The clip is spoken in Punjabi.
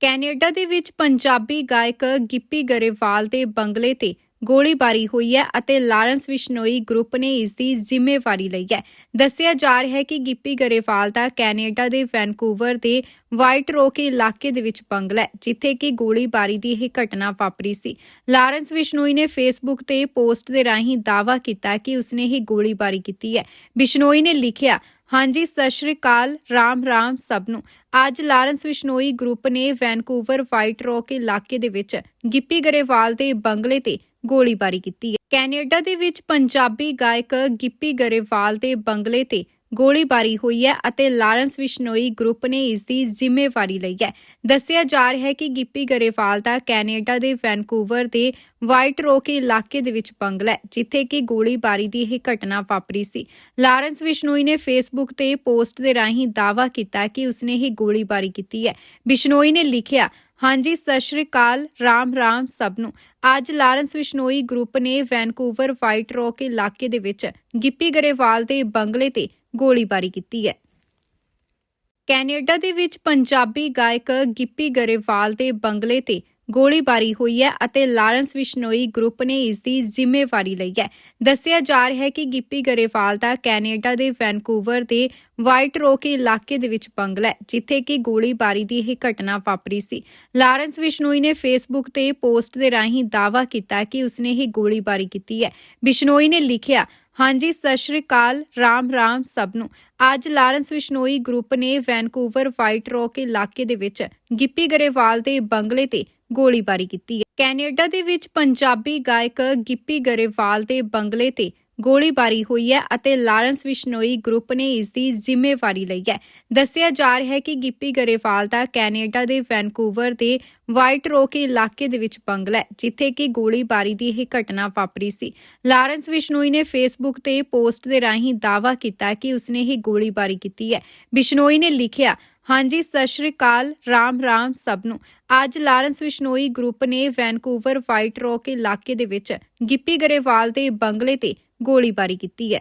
ਕੈਨੇਡਾ ਦੇ ਵਿੱਚ ਪੰਜਾਬੀ ਗਾਇਕ ਗਿੱਪੀ ਗਰੇਵਾਲ ਦੇ ਬੰਗਲੇ ਤੇ ਗੋਲੀਬਾਰੀ ਹੋਈ ਹੈ ਅਤੇ ਲਾਰੈਂਸ ਵਿਸ਼ਨੋਈ ਗਰੁੱਪ ਨੇ ਇਸ ਦੀ ਜ਼ਿੰਮੇਵਾਰੀ ਲਈ ਹੈ। ਦੱਸਿਆ ਜਾ ਰਿਹਾ ਹੈ ਕਿ ਗਿੱਪੀ ਗਰੇਵਾਲ ਦਾ ਕੈਨੇਡਾ ਦੇ ਵੈਨਕੂਵਰ ਦੇ ਵਾਈਟ ਰੋਕ ਇਲਾਕੇ ਦੇ ਵਿੱਚ ਬੰਗਲਾ ਹੈ, ਜਿੱਥੇ ਕਿ ਗੋਲੀਬਾਰੀ ਦੀ ਇਹ ਘਟਨਾ ਵਾਪਰੀ ਸੀ। ਲਾਰੈਂਸ ਵਿਸ਼ਨੋਈ ਨੇ ਫੇਸਬੁੱਕ ਤੇ ਪੋਸਟ ਦੇ ਰਾਹੀਂ ਦਾਅਵਾ ਕੀਤਾ ਕਿ ਉਸਨੇ ਹੀ ਗੋਲੀਬਾਰੀ ਕੀਤੀ ਹੈ। ਬਿਸ਼ਨੋਈ ਨੇ ਲਿਖਿਆ, ਹਾਂਜੀ, ਸਤਿ ਸ਼੍ਰੀ ਅਕਾਲ, ਰਾਮ ਰਾਮ ਸਭ ਨੂੰ। ਅੱਜ ਲਾਰੈਂਸ ਵਿਸ਼ਨੋਈ ਗਰੁੱਪ ਨੇ ਵੈਨਕੂਵਰ ਵਾਈਟ ਰੌਕ ਇਲਾਕੇ ਦੇ ਵਿੱਚ ਗਿੱਪੀ ਗਰੇਵਾਲ ਦੇ ਬੰਗਲੇ ਤੇ ਗੋਲੀਬਾਰੀ ਕੀਤੀ ਹੈ। ਕੈਨੇਡਾ ਦੇ ਵਿੱਚ ਪੰਜਾਬੀ ਗਾਇਕ ਗਿੱਪੀ ਗਰੇਵਾਲ ਦੇ ਬੰਗਲੇ ਤੇ ਗੋਲੀਬਾਰੀ ਹੋਈ ਹੈ ਅਤੇ ਲਾਰੈਂਸ ਵਿਸ਼ਨੋਈ ਗਰੁੱਪ ਨੇ ਇਸ ਦੀ ਜ਼ਿੰਮੇਵਾਰੀ ਲਈ ਹੈ। ਦੱਸਿਆ ਜਾ ਰਿਹਾ ਹੈ ਕਿ ਗਿੱਪੀ ਗਰੇਵਾਲ ਦਾ ਕੈਨੇਡਾ ਦੇ ਵੈਨਕੂਵਰ ਦੇ ਵਾਈਟ ਰੋਕ ਇਲਾਕੇ ਦੇ ਵਿੱਚ ਬੰਗਲਾ ਹੈ, ਜਿੱਥੇ ਕਿ ਗੋਲੀਬਾਰੀ ਦੀ ਇਹ ਘਟਨਾ ਵਾਪਰੀ ਸੀ। ਲਾਰੈਂਸ ਵਿਸ਼ਨੋਈ ਨੇ ਫੇਸਬੁੱਕ ਤੇ ਪੋਸਟ ਦੇ ਰਾਹੀਂ ਦਾਅਵਾ ਕੀਤਾ ਕਿ ਉਸਨੇ ਹੀ ਗੋਲੀਬਾਰੀ ਕੀਤੀ ਹੈ। ਬਿਸ਼ਨੋਈ ਨੇ ਲਿਖਿਆ ਹਾਂਜੀ, ਸਤਿ ਸ਼੍ਰੀ ਅਕਾਲ। ਰਾਮ ਰਾਮ ਸਭ ਨੂੰ। ਅੱਜ ਲਾਰੈਂਸ ਵਿਸ਼ਨੋਈ ਗਰੁੱਪ ਨੇ ਵੈਨਕੂਵਰ ਵਾਈਟ ਰੌਕ ਇਲਾਕੇ ਦੇ ਵਿੱਚ ਗਿੱਪੀ ਗਰੇਵਾਲ ਦੇ ਬੰਗਲੇ ਤੇ ਗੋਲੀਬਾਰੀ ਕੀਤੀ ਹੈ। ਕੈਨੇਡਾ ਦੇ ਵਿੱਚ ਪੰਜਾਬੀ ਗਾਇਕ ਗਿੱਪੀ ਗਰੇਵਾਲ ਦੇ ਬੰਗਲੇ ਤੇ ਗੋਲੀਬਾਰੀ ਹੋਈ ਹੈ ਅਤੇ ਲਾਰੈਂਸ ਵਿਸ਼ਨੋਈ ਗਰੁੱਪ ਨੇ ਇਸ ਦੀ ਜ਼ਿੰਮੇਵਾਰੀ ਲਈ ਹੈ। ਦੱਸਿਆ ਜਾ ਰਿਹਾ ਹੈ ਕਿ ਗਿੱਪੀ ਗਰੇਵਾਲ ਦਾ ਕੈਨੇਡਾ ਦੇ ਵੈਨਕੂਵਰ ਦੇ ਵਾਈਟ ਰੋਕ ਇਲਾਕੇ ਦੇ ਵਿੱਚ ਬੰਗਲਾ ਹੈ, ਜਿੱਥੇ ਕਿ ਗੋਲੀਬਾਰੀ ਦੀ ਇਹ ਘਟਨਾ ਵਾਪਰੀ ਸੀ। ਲਾਰੈਂਸ ਵਿਸ਼ਨੋਈ ਨੇ ਫੇਸਬੁੱਕ ਤੇ ਪੋਸਟ ਦੇ ਰਾਹੀਂ ਦਾਅਵਾ ਕੀਤਾ ਕਿ ਉਸਨੇ ਹੀ ਗੋਲੀਬਾਰੀ ਕੀਤੀ ਹੈ। ਬਿਸ਼ਨੋਈ ਨੇ ਲਿਖਿਆ, ਹਾਂਜੀ, ਸਤਿ ਸ਼੍ਰੀ ਅਕਾਲ, ਰਾਮ ਰਾਮ ਸਭ ਨੂੰ। ਅੱਜ ਲਾਰੈਂਸ ਵਿਸ਼ਨੋਈ ਗਰੁੱਪ ਨੇ ਵੈਨਕੂਵਰ ਵਾਈਟ ਰੌਕ ਇਲਾਕੇ ਦੇ ਵਿੱਚ ਗਿੱਪੀ ਗਰੇਵਾਲ ਦੇ ਬੰਗਲੇ ਤੇ ਗੋਲੀਬਾਰੀ ਕੀਤੀ ਹੈ। ਕੈਨੇਡਾ ਦੇ ਵਿੱਚ ਪੰਜਾਬੀ ਗਾਇਕ ਗਿੱਪੀ ਗਰੇਵਾਲ ਦੇ ਬੰਗਲੇ ਤੇ ਗੋਲੀਬਾਰੀ ਹੋਈ ਹੈ ਅਤੇ ਲਾਰੈਂਸ ਵਿਸ਼ਨੋਈ ਗਰੁੱਪ ਨੇ ਇਸ ਦੀ ਜ਼ਿੰਮੇਵਾਰੀ ਲਈ ਹੈ। ਦੱਸਿਆ ਜਾ ਰਿਹਾ ਹੈ ਕਿ ਗਿੱਪੀ ਗਰੇਵਾਲ ਦਾ ਕੈਨੇਡਾ ਦੇ ਵੈਨਕੂਵਰ ਦੇ ਵਾਈਟ ਰੋਕ ਇਲਾਕੇ ਦੇ ਵਿੱਚ ਬੰਗਲਾ ਹੈ, ਜਿੱਥੇ ਕਿ ਗੋਲੀਬਾਰੀ ਦੀ ਇਹ ਘਟਨਾ ਵਾਪਰੀ ਸੀ। ਲਾਰੈਂਸ ਵਿਸ਼ਨੋਈ ਨੇ ਫੇਸਬੁੱਕ ਤੇ ਪੋਸਟ ਦੇ ਰਾਹੀਂ ਦਾਅਵਾ ਕੀਤਾ ਕਿ ਉਸਨੇ ਹੀ ਗੋਲੀਬਾਰੀ ਕੀਤੀ ਹੈ। ਬਿਸ਼ਨੋਈ ਨੇ ਲਿਖਿਆ ਹਾਂਜੀ, ਸਤਿ ਸ਼੍ਰੀ ਅਕਾਲ। ਰਾਮ ਰਾਮ ਸਭ ਨੂੰ। ਅੱਜ ਲਾਰੈਂਸ ਵਿਸ਼ਨੋਈ ਗਰੁੱਪ ਨੇ ਵੈਨਕੂਵਰ ਵਾਈਟ ਰੌਕ ਇਲਾਕੇ ਦੇ ਵਿੱਚ ਗਿੱਪੀ ਗਰੇਵਾਲ ਦੇ ਬੰਗਲੇ ਤੇ ਗੋਲੀਬਾਰੀ ਕੀਤੀ ਹੈ।